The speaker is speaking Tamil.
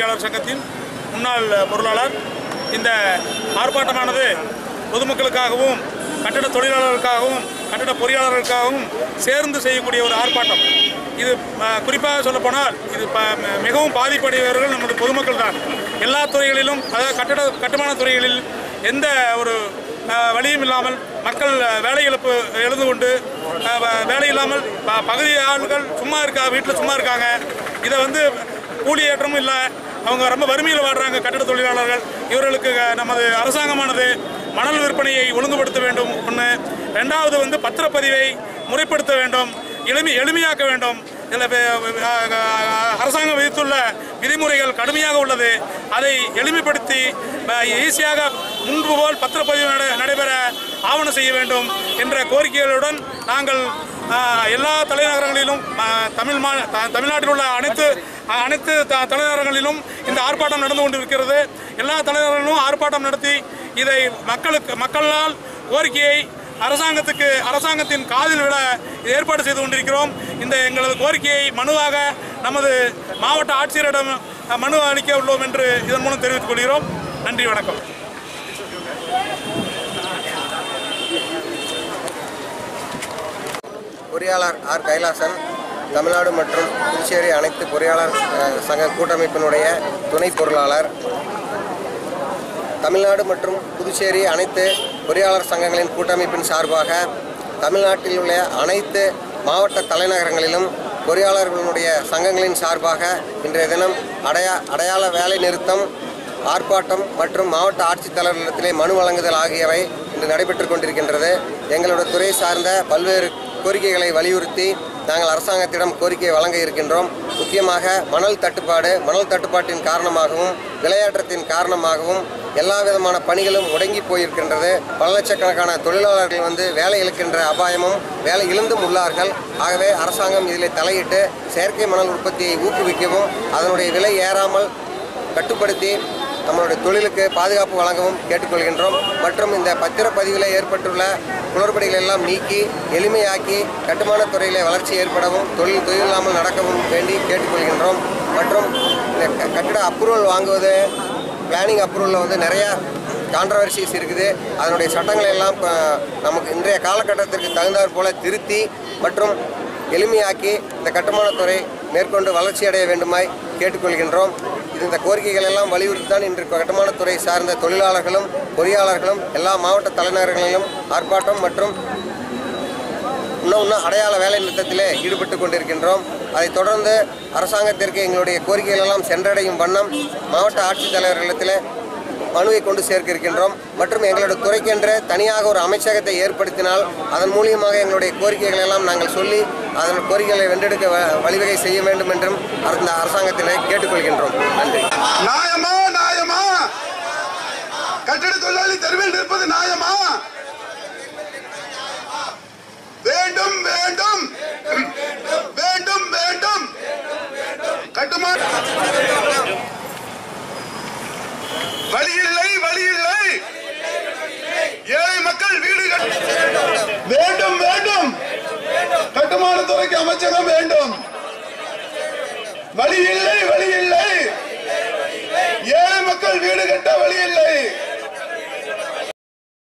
பொறியாளர் சங்கத்தின் முன்னாள் பொருளாளர். இந்த ஆர்ப்பாட்டமானது பொதுமக்களுக்காகவும் கட்டட தொழிலாளர்களுக்காகவும் கட்டட பொறியாளர்களுக்காகவும் சேர்ந்து செய்யக்கூடிய ஒரு ஆர்ப்பாட்டம். இது குறிப்பாக சொல்லப்போனால் இது ப ம- மிகவும் பாதிப்படைவர்கள் நம்முடைய பொதுமக்கள் தான் எல்லா துறைகளிலும் அதாவது கட்டட கட்டுமான துறைகளில் எந்த ஒரு வழியும் இல்லாமல் மக்கள் வேலை இழப்பு எழுந்து கொண்டு வேலை இல்லாமல் ப- பகுதி ஆளுகள் சும்மா இருக்கா வீட்டில் சும்மா இருக்காங்க. இதை வந்து கூலி ஏற்றமும் இல்லை. அவங்க ரொம்ப வறுமையில் வாடுறாங்க கட்டட தொழிலாளர்கள். இவர்களுக்கு நமது அரசாங்கமானது மணல் விற்பனையை ஒழுங்குபடுத்த வேண்டும். ஒன்று ரெண்டாவது வந்து பத்திரப்பதிவை முறைப்படுத்த வேண்டும். எளிமை எளிமையாக்க வேண்டும். இதில் அரசாங்கம் விதித்துள்ள விதிமுறைகள் கடுமையாக உள்ளது. அதை எளிமைப்படுத்தி ஈஸியாக முன்பு போல் பத்திரப்பதிவு நட- நடைபெற ஆவணம் செய்ய வேண்டும் என்ற கோரிக்கைகளுடன் நாங்கள் எல்லா தலைநகரங்களிலும் தமிழ் மா த- தமிழ்நாட்டில் உள்ள அனைத்து அனைத்து த- தலைநகரங்களிலும் இந்த ஆர்ப்பாட்டம் நடந்து கொண்டிருக்கிறது. எல்லா தலைநகரங்களிலும் ஆர்ப்பாட்டம் நடத்தி இதை மக்களுக்கு மக்களால் கோரிக்கையை அரசாங்கத்துக்கு அரசாங்கத்தின் காதில் விட ஏற்பாடு செய்து கொண்டிருக்கிறோம். இந்த எங்களது கோரிக்கையை மனுவாக நமது மாவட்ட ஆட்சியரிடம் மனு அளிக்க உள்ளோம் என்று இதன் மூலம் தெரிவித்துக் கொள்கிறோம். நன்றி வணக்கம். பொறியாளர் ஆர் கைலாசன் தமிழ்நாடு மற்றும் புதுச்சேரி அனைத்து பொறியாளர் சங்க கூட்டமைப்பினுடைய துணை பொருளாளர். தமிழ்நாடு மற்றும் புதுச்சேரி அனைத்து பொறியாளர் சங்கங்களின் கூட்டமைப்பின் சார்பாக தமிழ்நாட்டில் உள்ள அனைத்து மாவட்ட தலைநகரங்களிலும் பொறியாளர்களுடைய சங்கங்களின் சார்பாக இன்றைய தினம் அடையா அடையாள வேலை நிறுத்தம் ஆர்ப்பாட்டம் மற்றும் மாவட்ட ஆட்சித்தலைவர்களிடத்திலே மனு வழங்குதல் ஆகியவை இன்று நடைபெற்று கொண்டிருக்கின்றது. எங்களோட துறை சார்ந்த பல்வேறு கோரிக்கைகளை வலியுறுத்தி நாங்கள் அரசாங்கத்திடம் கோரிக்கை வழங்க இருக்கின்றோம். முக்கியமாக மணல் தட்டுப்பாடு மணல் தட்டுப்பாட்டின் காரணமாகவும் விளையாட்டத்தின் காரணமாகவும் எல்லா விதமான பணிகளும் முடங்கி போயிருக்கின்றது. பல லட்சக்கணக்கான தொழிலாளர்கள் வந்து வேலை இழக்கின்ற அபாயமும் வேலை இழந்தும் உள்ளார்கள். ஆகவே அரசாங்கம் இதில் தலையிட்டு செயற்கை மணல் உற்பத்தியை ஊக்குவிக்கவும் அதனுடைய விலை ஏறாமல் கட்டுப்படுத்தி நம்மளுடைய தொழிலுக்கு பாதுகாப்பு வழங்கவும் கேட்டுக்கொள்கின்றோம். மற்றும் இந்த பத்திரப்பதிவில் ஏற்பட்டுள்ள குளறுபடிகள் எல்லாம் நீக்கி எளிமையாக்கி கட்டுமான துறையில் வளர்ச்சி ஏற்படவும் தொழில் தொழிலில்லாமல் நடக்கவும் வேண்டி கேட்டுக்கொள்கின்றோம். மற்றும் இந்த கட்டிட அப்ரூவல் வாங்குவது பிளானிங் அப்ரூவலில் வந்து நிறையா கான்ட்ரவர்சிஸ் இருக்குது. அதனுடைய சட்டங்களை எல்லாம் நமக்கு இன்றைய காலகட்டத்திற்கு தகுந்தாற் போல திருத்தி மற்றும் எளிமையாக்கி இந்த கட்டுமானத்துறை மேற்கொண்டு வளர்ச்சி அடைய வேண்டுமாய் கேட்டுக்கொள்கின்றோம். இந்த கோரிக்கைகள் எல்லாம் வலியுறுத்தி தான் இன்று கட்டுமானத்துறை சார்ந்த தொழிலாளர்களும் பொறியாளர்களும் எல்லா மாவட்ட தலைநகரங்களிலும் ஆர்ப்பாட்டம் மற்றும் இன்னும் இன்னும் அடையாள வேலை நிறுத்தத்திலே ஈடுபட்டு கொண்டிருக்கின்றோம். அதைத் தொடர்ந்து அரசாங்கத்திற்கு எங்களுடைய கோரிக்கைகள் எல்லாம் சென்றடையும் வண்ணம் மாவட்ட ஆட்சித்தலைவர்களிடத்தில் மனுவை கொண்டு சேர்க்க இருக்கின்றோம். மற்றும் எங்களோட துறைக்கென்ற தனியாக ஒரு அமைச்சகத்தை ஏற்படுத்தினால் அதன் மூலியமாக எங்களுடைய கோரிக்கைகளை எல்லாம் நாங்கள் சொல்லி அதன் கோரிக்கைகளை வென்றெடுக்க வ- வழிவகை செய்ய வேண்டும் என்றும் அந்த அரசாங்கத்தினை கேட்டுக்கொள்கின்றோம். நன்றி. நியாயமா நியாயமா? கட்டிட தொழிலாளி தெருவில் நிற்பது நியாயமா? வேண்டும் வேண்டும். வேண்டும் வேண்டும். கட்டுமான வழி இல்லை வழி இல்லை ஏழை மக்கள் வீடு கட்ட- வேண்டும் வேண்டும். கட்டுமான துறைக்கு அமைச்சகம் வேண்டும். வழி இல்லை வழி இல்லை ஏழை மக்கள் வீடு கட்ட வழி இல்லை